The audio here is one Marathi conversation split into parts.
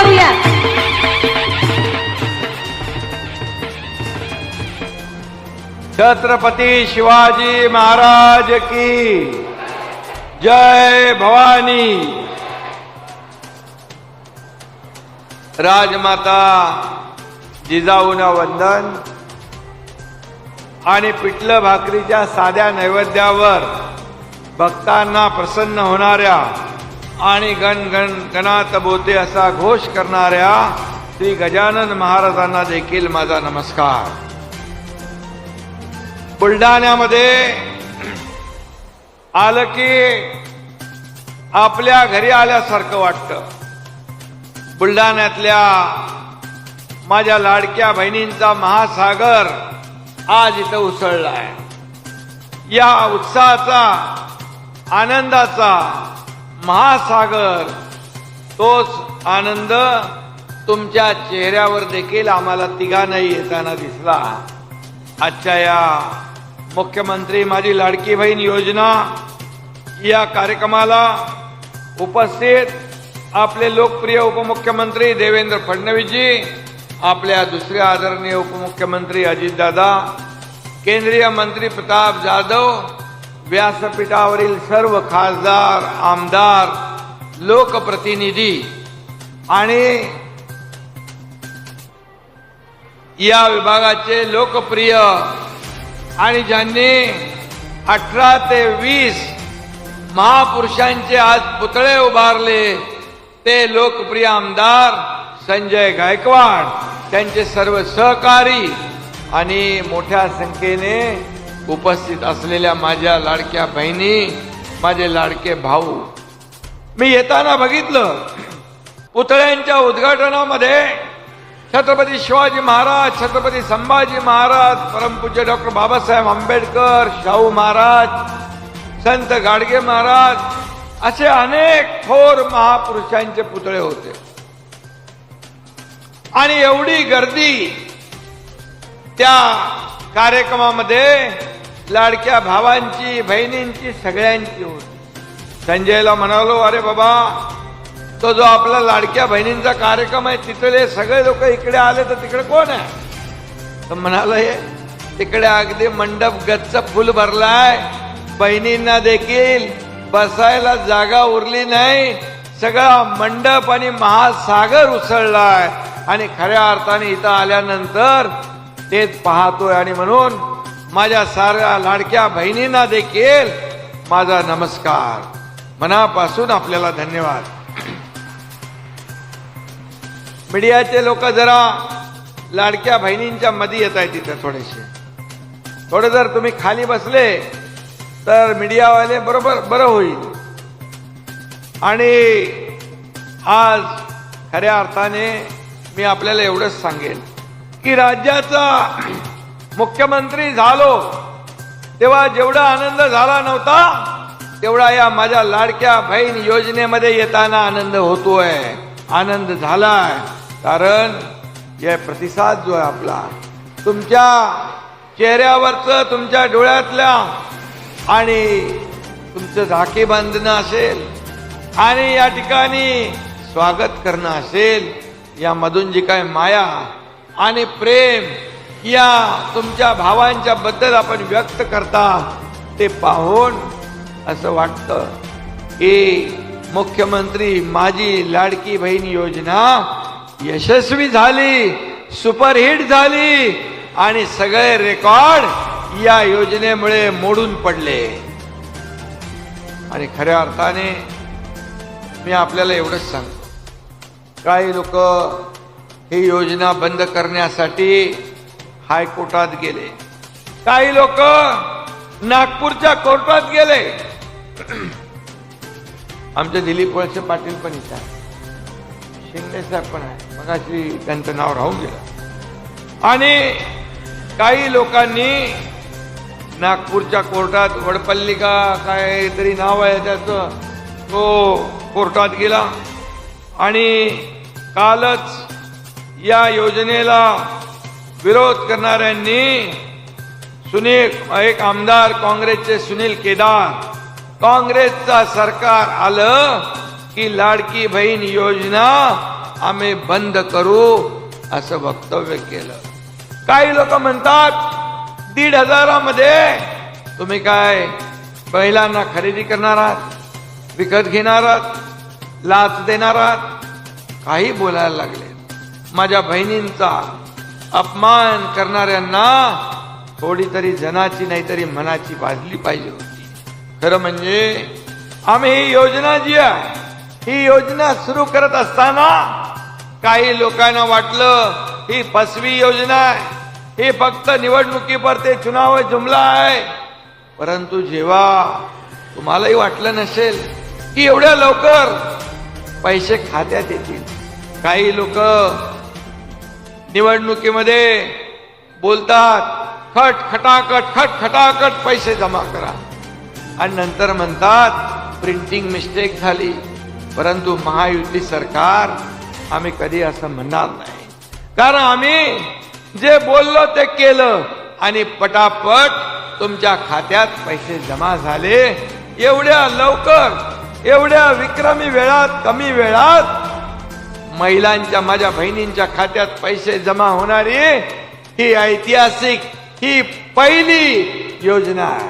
करूया. छत्रपती शिवाजी महाराज की जय भवानी. राजमाता जिजाऊना वंदन आणि पिठलं भाकरीच्या साध्या नैवेद्यावर भक्तांना प्रसन्न होणाऱ्या आणि गण गण गणात बोते असा घोष करणाऱ्या श्री गजानन महाराजांना देखील माझा नमस्कार. बुलढाण्यामध्ये आलं की आपल्या घरी आल्यासारखं वाटतं. बुलढाण्यातल्या माझ्या लाडक्या बहिणींचा महासागर आज इथं उसळलाय. या उत्साहाचा आनंदाचा महासागर. तोच आनंद तुमच्या चेहऱ्यावर देखील आम्हाला तिघांनाही येताना दिसला. आजच्या या मुख्यमंत्री माझी लाडकी बहीण योजना या कार्यक्रमाला उपस्थित आपले लोकप्रिय उपमुख्यमंत्री देवेंद्र फडणवीसजी आपल्या दुसऱ्या आदरणीय उपमुख्यमंत्री अजितदादा केंद्रीय मंत्री प्रताप जाधव व्यासपीठावरील सर्व खासदार आमदार लोकप्रतिनिधी आणि या विभागाचे लोकप्रिय आणि ज्यांनी अठरा ते वीस महापुरुषांचे आज पुतळे उभारले ते लोकप्रिय आमदार संजय गायकवाड त्यांचे सर्व सहकारी आणि मोठ्या संख्येने उपस्थित असलेल्या माझ्या लाडक्या बहिणी माझे लाडके भाऊ. मी येताना बघितलं पुतळ्यांच्या उद्घाटनामध्ये छत्रपती शिवाजी महाराज छत्रपती संभाजी महाराज परमपूज्य डॉक्टर बाबासाहेब आंबेडकर शाहू महाराज संत गाडगे महाराज असे अनेक थोर महापुरुषांचे पुतळे होते. आणि एवढी गर्दी त्या कार्यक्रमामध्ये लाडक्या भावांची बहिणींची सगळ्यांची होती संजयला म्हणालो अरे बाबा तो जो आपला लाडक्या बहिणींचा कार्यक्रम आहे तिथले सगळे लोक इकडे आले तर तिकडे कोण आहे? तर म्हणाल हे तिकडे अगदी मंडप गच्च फुल भरलाय. बहिणींना देखील बसायला जागा उरली नाही. सगळा मंडप आणि महासागर उसळलाय. आणि खऱ्या अर्थाने इथं आल्यानंतर तेच पाहतोय. आणि म्हणून माझ्या साऱ्या लाडक्या बहिणींना देखील माझा नमस्कार. मनापासून आपल्याला धन्यवाद. मीडियाचे लोक जरा लाडक्या बहिणींच्या मध्ये येत आहेत तिथे थोडेसे. थोडं जर तुम्ही खाली बसले तर मीडियावाले बरोबर बरं होईल. आणि आज खऱ्या अर्थाने मी आपल्याला एवढंच सांगेन की राज्याचा मुख्यमंत्री झालो. तेव्हा जेवढा आनंद झाला नव्हता तेवढा या माझ्या लाडक्या बहीण योजनेमध्ये येताना आनंद होतोय. आनंद झालाय. कारण या प्रतिसाद जो आहे आपला तुमच्या चेहऱ्यावरचं तुमच्या डोळ्यातल्या आणि तुमचं झाकी बांधणं असेल आणि या ठिकाणी स्वागत करणं असेल यामधून जी काय माया आणि प्रेम या तुमच्या भावांच्या बद्दल आपण व्यक्त करता ते पाहून असं वाटतं की मुख्यमंत्री माझी लाडकी बहीण योजना यशस्वी झाली सुपरहिट झाली आणि सगळे रेकॉर्ड या योजनेमुळे मोडून पडले. आणि खऱ्या अर्थाने मी आपल्याला एवढंच सांगतो. काही लोक ही योजना बंद करण्यासाठी हायकोर्टात गेले. काही लोक नागपूरच्या कोर्टात गेले. आमचे दिलीप वळसे पाटील पण इथं आहे शिंदे साहेब पण आहे मगाशी त्यांचं नाव राहून गेलं. आणि काही लोकांनी नागपूरच्या कोर्टात वडपल्ली का काहीतरी नाव आहे त्याचं तो कोर्टात गेला. आणि कालच या योजनेला विरोध करणाऱ्यांनी सुनील एक आमदार काँग्रेसचे सुनील केदार काँग्रेसचा सरकार आलं की लाडकी बहीण योजना आम्ही बंद करू असं वक्तव्य केलं. काही लोक म्हणतात दीड हजारामध्ये तुम्ही काय महिलांना खरेदी करणार आहात विकत घेणार आहात लाच देणार आहात? काही बोलायला लागले. माझ्या बहिणींचा अपमान करणाऱ्यांना थोडी तरी जनाची नाही तरी मनाची बाजली पाहिजे होती. खरं म्हणजे आम्ही ही योजना जी आहे ही योजना सुरू करत असताना काही लोकांना वाटलं ही फसवी योजना आहे. ही फक्त निवडणुकीपुरते चुनाव जुमला आहे. परंतु जेव्हा तुम्हालाही वाटलं नसेल की एवढ्या लवकर पैसे खात्यात येतील. काही लोक निवडणुकीमध्ये बोलतात खट खटाखट खट खटाखट पैसे जमा करा. आणि नंतर म्हणतात प्रिंटिंग मिस्टेक झाली. परंतु महायुती सरकार आम्ही कधी असं म्हणणार नाही. कारण आम्ही जे बोललो ते केलं. आणि पटापट तुमच्या खात्यात पैसे जमा झाले. एवढ्या लवकर एवढ्या विक्रमी वेळात कमी वेळात महिलांच्या माझ्या बहिणींच्या खात्यात पैसे जमा होणारी ही ऐतिहासिक ही पहिली योजना आहे.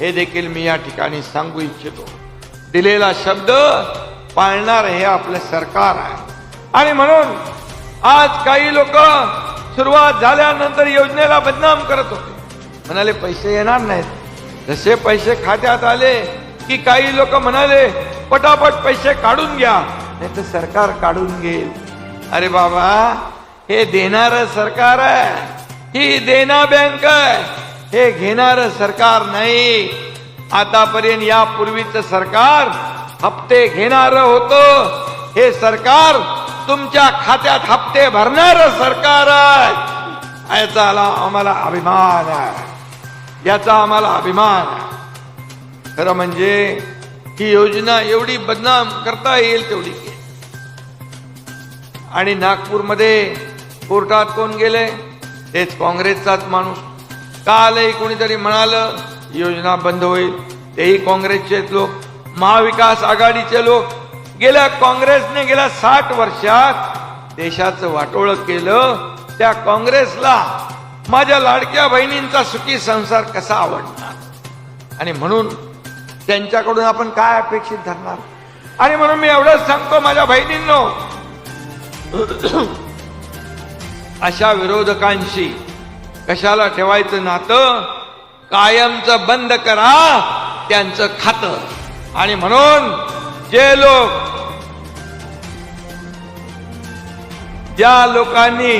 हे देखील मी या ठिकाणी सांगू इच्छितो. दिलेला शब्द पाळणार हे आपलं सरकार आहे. आणि म्हणून आज काही लोक सुरुवात झाल्यानंतर योजनेला बदनाम करत होते. म्हणाले पैसे येणार नाहीत. जसे पैसे खात्यात आले की काही लोक म्हणाले पटापट पैसे काढून घ्या. नाही तर सरकार काढून घेईल. अरे बाबा हे देणार सरकार आहे. ही देना बँक आहे. हे घेणार सरकार नाही. आतापर्यंत यापूर्वीचं सरकार हप्ते घेणार होतं. हे सरकार तुमच्या खात्यात हप्ते भरणार सरकार आहे. याचा आला- आम्हाला अभिमान आहे. याचा आम्हाला अभिमान आहे. खरं म्हणजे ही योजना एवढी बदनाम करता येईल तेवढी. आणि नागपूरमध्ये कोर्टात कोण गेले? तेच काँग्रेसचाच माणूस. कालही कोणीतरी म्हणालं योजना बंद होईल. तेही काँग्रेसचे लोक. महाविकास आघाडीचे लोक. गेल्या काँग्रेसने गेल्या साठ वर्षात देशाचं वाटोळ केलं. त्या काँग्रेसला माझ्या लाडक्या बहिणींचा सुखी संसार कसा आवडणार? आणि म्हणून त्यांच्याकडून आपण काय अपेक्षित धरणार? आणि म्हणून मी एवढंच सांगतो माझ्या बहिणींनो अशा विरोधकांशी कशाला ठेवायचं नातं? कायमचं बंद करा त्यांचं खातं. आणि म्हणून जे लोक ज्या लोकांनी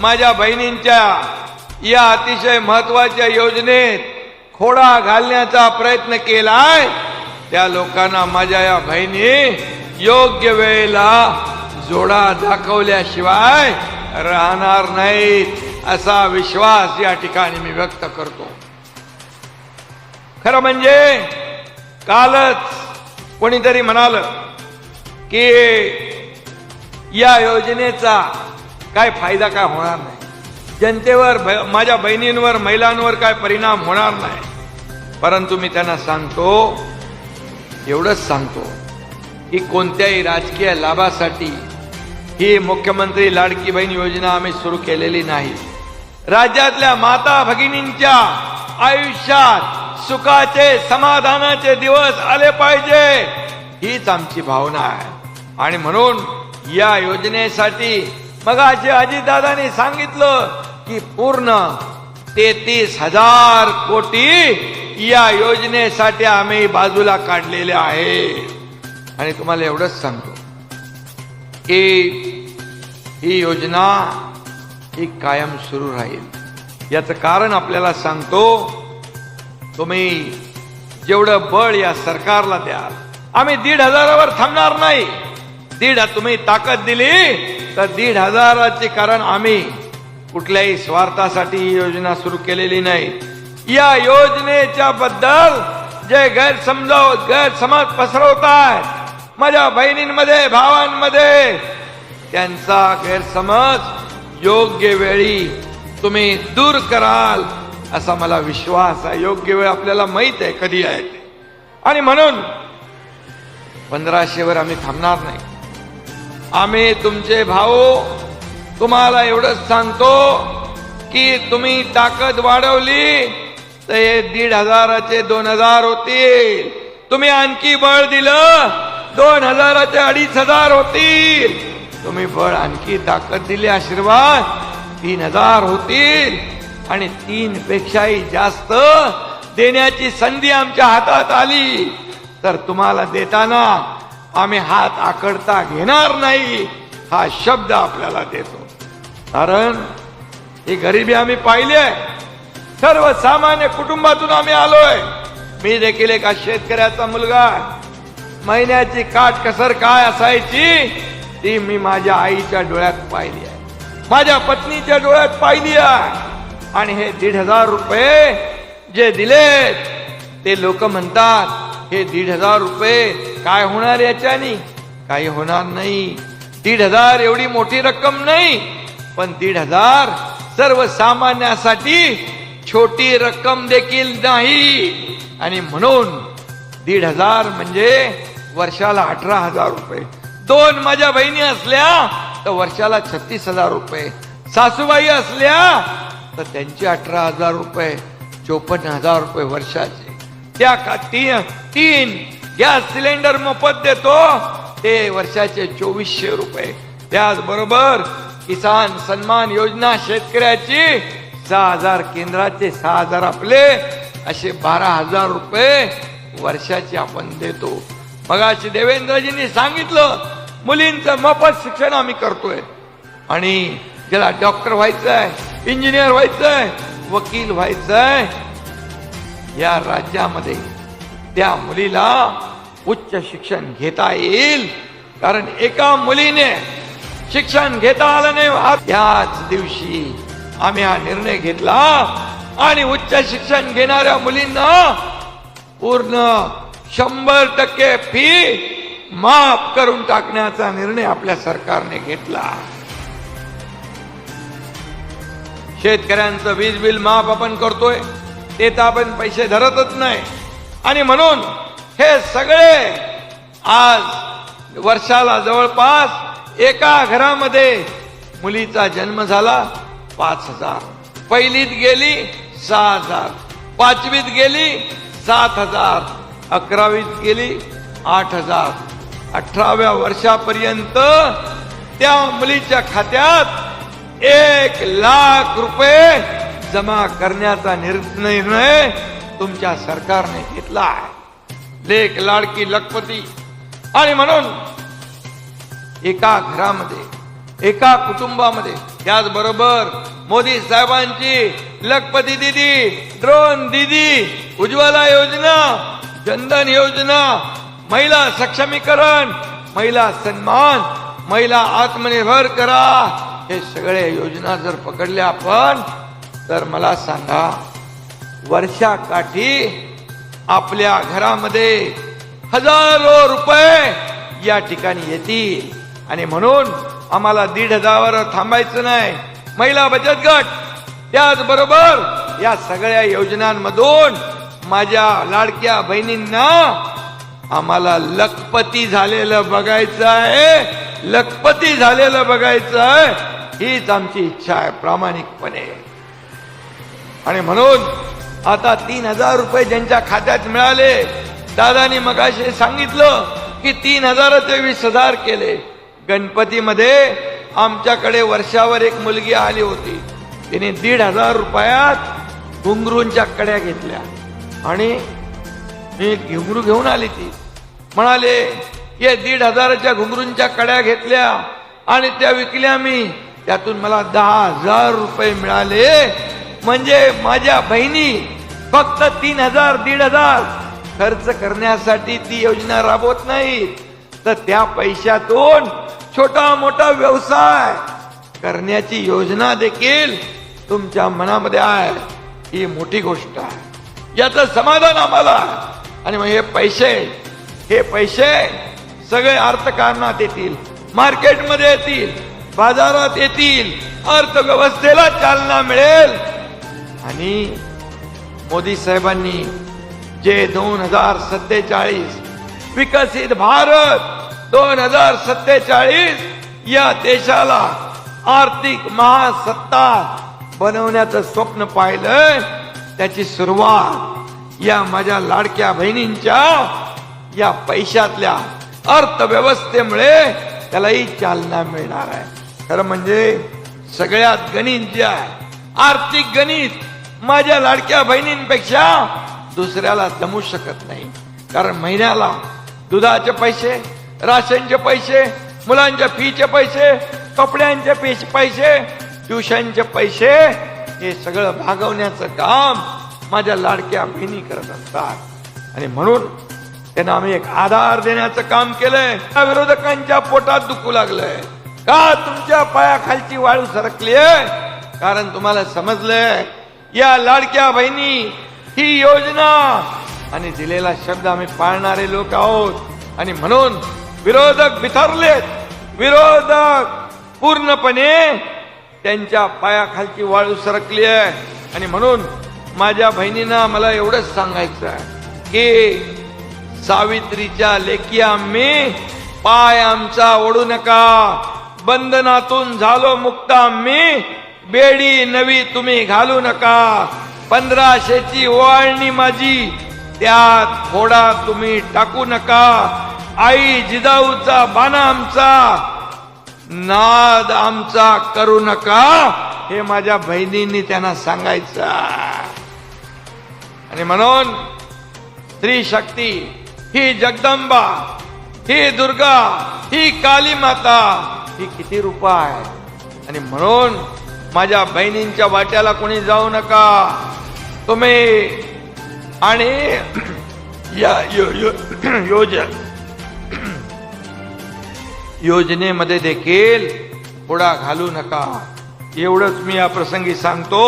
माझ्या बहिणींच्या या अतिशय महत्त्वाच्या योजनेत खोडा घालण्याचा प्रयत्न केलाय. त्या लोकांना माझ्या या बहिणी योग्य वेळेला जोडा दाखवल्याशिवाय राहणार नाहीत असा विश्वास या ठिकाणी मी व्यक्त करतो. खरं म्हणजे कालच कोणीतरी म्हणाल की या योजनेचा काय फायदा काय होणार नाही. जनतेवर माझ्या बहिणींवर महिलांवर काय परिणाम होणार नाही. परंतु मी त्यांना सांगतो एवढंच सांगतो की कोणत्याही राजकीय लाभासाठी ही मुख्यमंत्री लाडकी बहीण योजना आम्ही सुरू केलेली नाही. राज्यातल्या माता भगिनींच्या आयुष्यात सुखाचे समाधानाचे दिवस आले पाहिजे हीच आमची भावना आहे. आणि म्हणून या योजनेसाठी मग अजितदादांनी सांगितलं की पूर्ण तेहतीस हजार कोटी या योजनेसाठी आम्ही बाजूला काढलेले आहे. आणि तुम्हाला एवढंच सांगतो की ही योजना ही कायम सुरू राहील. याचं कारण आपल्याला सांगतो तुम्ही जेवढं बळ या सरकारला द्याल आम्ही दीड हजारावर थांबणार नाही. दीड तुम्ही ताकद दिली तर दीड हजाराचे कारण आम्ही कुठल्याही स्वार्थासाठी ही योजना सुरू केलेली नाही. या योजनेच्या बद्दल जे गैरसमजाव गैरसमज पसरवतात माझ्या बहिणींमध्ये भावांमध्ये त्यांचा गैरसमज योग्य वेळी तुम्ही दूर कराल असा मला विश्वास आहे. योग्य वेळ आपल्याला माहीत आहे कधी आहे आणि म्हणून पंधराशेवर आम्ही थांबणार नाही. आम्ही तुमचे भाऊ तुम्हाला एवढंच सांगतो की तुम्ही ताकद वाढवली तर हे दीड हजाराचे दोन हजार होतील. तुम्ही आणखी बळ दिलं दोन हजाराचे अडीच हजार होतील. तुम्ही बळ आणखी ताकद दिली आशीर्वाद तीन हजार होतील. आणि तीन पेक्षाही जास्त देण्याची संधी आमच्या हातात आली. तर तुम्हाला देताना आम्ही हात आकडता घेणार नाही. हा शब्द आपल्याला देतो. कारण ही गरिबी आम्ही पाहिली आहे. सर्वसामान्य कुटुंबातून आम्ही आलोय. मी देखील एका शेतकऱ्याचा मुलगा महिन्याची काट कसर काय असायची ती मी माझ्या आईच्या डोळ्यात पाहिली आहे. माझ्या पत्नीच्या डोळ्यात पाहिली आहे. आणि हे दीड हजार रुपये जे दिलेत ते लोक म्हणतात हे दीड हजार रुपये काय होणार याच्यानी? काही होणार नाही. दीड हजार एवढी मोठी रक्कम नाही पण दीड हजार सर्वसामान्यासाठी छोटी रक्कम देखील नाही. आणि म्हणून दीड हजार म्हणजे वर्षाला अठरा हजार रुपये. दोन माझ्या बहिणी असल्या तर वर्षाला छत्तीस हजार रुपये. सासूबाई असल्या तर त्यांचे अठरा हजार रुपये चोपन्न हजार रुपये वर्षाचे. त्या का तीन तीन गॅस सिलेंडर मोफत देतो ते वर्षाचे चोवीसशे रुपये. त्याचबरोबर किसान सन्मान योजना शेतकऱ्याची सहा हजार केंद्राचे सहा हजार आपले असे बारा हजार रुपये वर्षाचे आपण देतो. मगाशी देवेंद्रजींनी सांगितलं मुलींचं मोफत शिक्षण आम्ही करतोय. आणि ज्याला डॉक्टर व्हायचंय इंजिनियर व्हायचंय वकील व्हायचंय या राज्यामध्ये त्या मुलीला उच्च शिक्षण घेता येईल. कारण एका मुलीने शिक्षण घेता आलं नाही आ- त्याच दिवशी आम्ही हा निर्णय घेतला आणि उच्च शिक्षण घेणाऱ्या मुलींना पूर्ण शंभर टक्के फी माफ करून टाकण्याचा निर्णय आपल्या सरकारने घेतला. शेतकऱ्यांचं वीज बिल माफ आपण करतोय ते तर आपण पैसे धरतच नाही. आणि म्हणून हे सगळे आज वर्षाला जवळपास एका घरामध्ये मुलीचा जन्म झाला पाच हजार. पहिलीत गेली सहा हजार. पाचवीत गेली सात हजार. अकरावीत गेली आठ हजार. अठराव्या वर्षापर्यंत त्या मुलीच्या खात्यात एक लाख रुपये जमा करण्याचा निर्णय तुमच्या सरकारने घेतला आहे. लेख लाडकी लखपती आणि म्हणून एका घरामध्ये एका कुटुंबामध्ये त्याचबरोबर मोदी साहेबांची लखपती दिदी ड्रोन दिदी उज्ज्वला योजना जनधन योजना महिला सक्षमीकरण महिला सन्मान महिला आत्मनिर्भर करा हे सगळे योजना जर पकडल्या आपण तर मला सांगा वर्षाकाठी आपल्या घरामध्ये हजारो रुपये या ठिकाणी येतील. आणि म्हणून आम्हाला दीड हजारावर थांबायचं नाही. महिला बचत गट त्याचबरोबर या सगळ्या योजनांमधून माझ्या लाडक्या बहिणींना आम्हाला लखपती झालेलं बघायचं आहे. लखपती झालेलं बघायचं आहे. हीच आमची इच्छा आहे प्रामाणिकपणे. आणि म्हणून आता तीन हजार रुपये ज्यांच्या खात्यात मिळाले दादानी मगाशी सांगितलं की तीन हजाराचे वीस हजार केले. गणपतीमध्ये आमच्याकडे वर्षावर एक मुलगी आली होती. तिने दीड हजार रुपयात घुंगरूंच्या कड्या घेतल्या. आणि मी घुंगरू घेऊन आली ती. म्हणाले या दीड हजाराच्या घुंगरूंच्या कड्या घेतल्या आणि त्या विकल्या मी. त्यातून मला दहा हजार रुपये मिळाले. म्हणजे माझ्या बहिणी फक्त तीन हजार दीड हजार खर्च करण्यासाठी ती योजना राबवत नाही तर त्या पैशातून छोटा मोठा व्यवसाय करण्याची योजना देखील तुमच्या मनामध्ये आहे. ही मोठी गोष्ट आहे. याचं समाधान आम्हाला. आणि मग हे पैसे हे पैसे सगळे अर्थकारणात येतील. मार्केटमध्ये येतील बाजारात येतील. अर्थव्यवस्थेला चालना मिळेल. आणि मोदी साहेबांनी जे दोन हजार सत्तेचाळीस विकसित भारत दोन हजार सत्तेचाळीस या देशाला आर्थिक महासत्ता बनवण्याचं स्वप्न पाहिलं त्याची सुरुवात या माझ्या लाडक्या बहिणींच्या या पैशातल्या अर्थव्यवस्थेमुळे त्यालाही चालना मिळणार आहे. खरं म्हणजे सगळ्यात गणित जे आहे आर्थिक गणित माझ्या लाडक्या बहिणींपेक्षा दुसऱ्याला जमू शकत नाही. कारण महिन्याला दुधाचे पैसे राशनचे पैसे मुलांच्या फीचे पैसे कपड्यांचे फीचे पैसे ट्युशनचे पैसे हे सगळं भागवण्याचं काम माझ्या लाडक्या बहिणी करत असतात. आणि म्हणून त्यांना आम्ही एक आधार देण्याचं काम केलंय. त्या विरोधकांच्या पोटात दुखू लागलंय. का तुमच्या पायाखालची वाळू सरकली आहे कारण तुम्हाला समजलंय या लाडक्या बहिणी ही योजना. आणि दिलेला शब्द आम्ही पाळणारे लोक आहोत. आणि म्हणून विरोधक बिथरलेत विरोधक पूर्णपणे त्यांच्या पायाखालची वाळू सरकली आहे. आणि म्हणून माझ्या बहिणींना मला एवढंच सांगायचं आहे की सावित्रीच्या लेखी आम्ही पाय आमचा ओढू नका. बंधनातून झालो मुक्त आम्ही. बेडी नवी तुम्ही घालू नका. पंधराशेची ओवाळणी माझी. त्यात फोडा तुम्ही टाकू नका. आई जिजाऊचा बाणा आमचा. नाद आमचा करू नका. हे माझ्या बहिणींनी त्यांना सांगायचं. आणि म्हणून स्त्री शक्ती ही जगदंबा ही दुर्गा ही काली माता ही किती रूप आहे आणि म्हणून माझ्या बहिणींच्या वाट्याला कोणी जाऊ नका. तुम्ही आणि या यो, यो, योजन योजनेमध्ये देखील पुढा घालू नका. एवढंच मी या प्रसंगी सांगतो.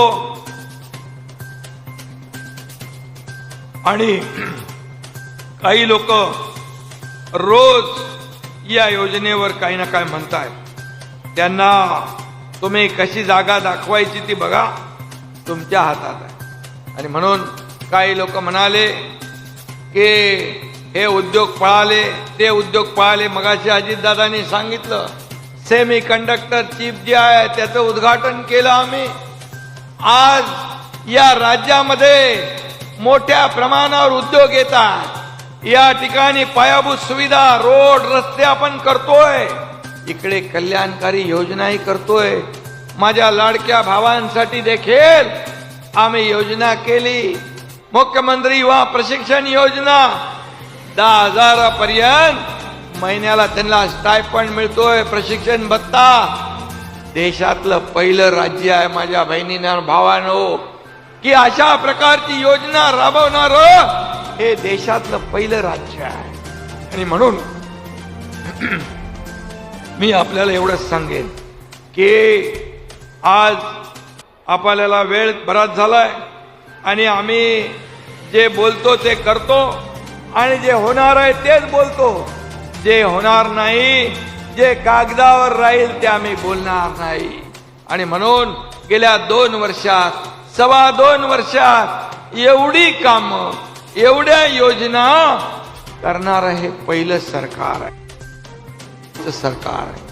आणि काही लोक रोज या योजनेवर काही ना काय म्हणतायत. त्यांना तुम्ही कशी जागा दाखवायची ती बघा. तुमच्या हातात आहे. आणि म्हणून काही लोक म्हणाले की हे उद्योग पळाले ते उद्योग पळाले. मगाशी अजितदादांनी सांगितलं सेमी कंडक्टर चिप जे आहे त्याचं उद्घाटन केलं आम्ही. आज या राज्यामध्ये मोठ्या प्रमाणावर उद्योग येतात. या ठिकाणी पायाभूत सुविधा रोड रस्ते आपण करतोय. इकडे कल्याणकारी योजनाही करतोय. माझ्या लाडक्या भावांसाठी देखील आम्ही योजना केली. मुख्यमंत्री युवा प्रशिक्षण योजना. दहा हजारापर्यंत महिन्याला त्यांना स्टायपंड मिळतोय प्रशिक्षण भत्ता. देशातलं पहिलं राज्य आहे माझ्या बहिणींना भावानो. की अशा प्रकारची योजना राबवणार हे देशातलं पहिलं राज्य आहे. आणि म्हणून मी आपल्याला एवढंच सांगेन की आज आपल्याला वेळ बराच झालाय आणि आम्ही जे बोलतो ते करतो आणि जे होणार आहे तेच बोलतो. जे होणार नाही जे कागदावर राहील ते आम्ही बोलणार नाही. आणि म्हणून गेल्या दोन वर्षात सव्वा दोन वर्षात एवढी कामं एवढ्या योजना करणार हे पहिलं सरकार आहे. सरकार आहे